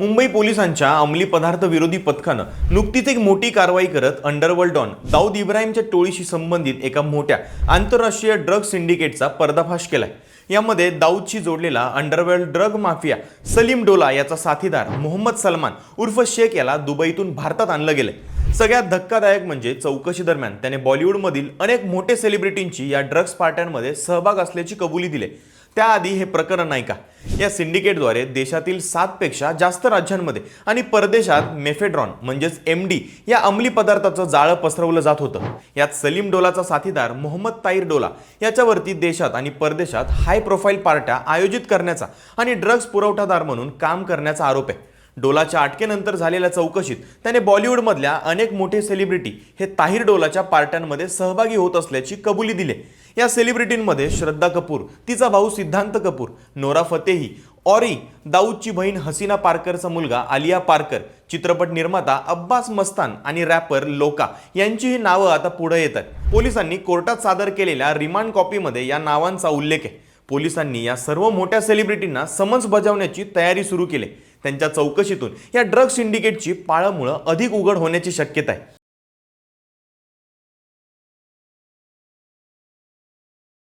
मुंबई पोलिसांच्या अंमली पदार्थ विरोधी पथकानं नुकतीच एक मोठी कारवाई करत अंडरवर्ल्ड डॉन दाऊद इब्राहिमच्या टोळीशी संबंधित एका मोठ्या आंतरराष्ट्रीय ड्रग सिंडिकेटचा पर्दाफाश केलाय. यामध्ये दाऊदशी जोडलेला underworld drug mafia Salim Dola याचा साथीदार मोहम्मद सलमान उर्फ शेख याला दुबईतून भारतात आणलं गेलंय. सगळ्यात धक्कादायक म्हणजे चौकशी दरम्यान त्याने बॉलिवूडमधील अनेक मोठे सेलिब्रिटींची या ड्रग्स पार्ट्यांमध्ये सहभाग असल्याची कबुली दिली त्याआधी हे प्रकरण नाही का? या सिंडिकेटद्वारे देशातील सातपेक्षा जास्त राज्यांमध्ये आणि परदेशात मेफेड्रॉन म्हणजेच एम डी या अंमली पदार्थाचं जाळं पसरवलं जात होतं. यात सलीम डोलाचा साथीदार मोहम्मद ताईर डोला याच्यावरती देशात आणि परदेशात हाय प्रोफाईल पार्ट्या आयोजित करण्याचा आणि ड्रग्ज पुरवठादार म्हणून काम करण्याचा आरोप आहे. डोलाच्या अटकेनंतर झालेल्या चौकशीत त्याने बॉलिवूडमधल्या अनेक मोठे सेलिब्रिटी हे ताहिर डोलाच्या पार्ट्यांमध्ये सहभागी होत असल्याची कबुली दिली या सेलिब्रिटींमध्ये श्रद्धा कपूर तिचा भाऊ सिद्धांत कपूर नोरा फतेही ऑरी दाऊदची बहीण हसीना पारकरचा मुलगा आलिया पारकर चित्रपट निर्माता अब्बास मस्तान आणि रॅपर लोका यांचीही नावं आता पुढे येतात. पोलिसांनी कोर्टात सादर केलेल्या रिमांड कॉपीमध्ये या नावांचा उल्लेख आहे. पोलिसांनी या सर्व मोठ्या सेलिब्रिटींना समन्स बजावण्याची तयारी सुरू केली त्यांच्या चौकशीतून या ड्रग्स सिंडिकेटची पाळंमुळं अधिक उघड होण्याची शक्यता आहे.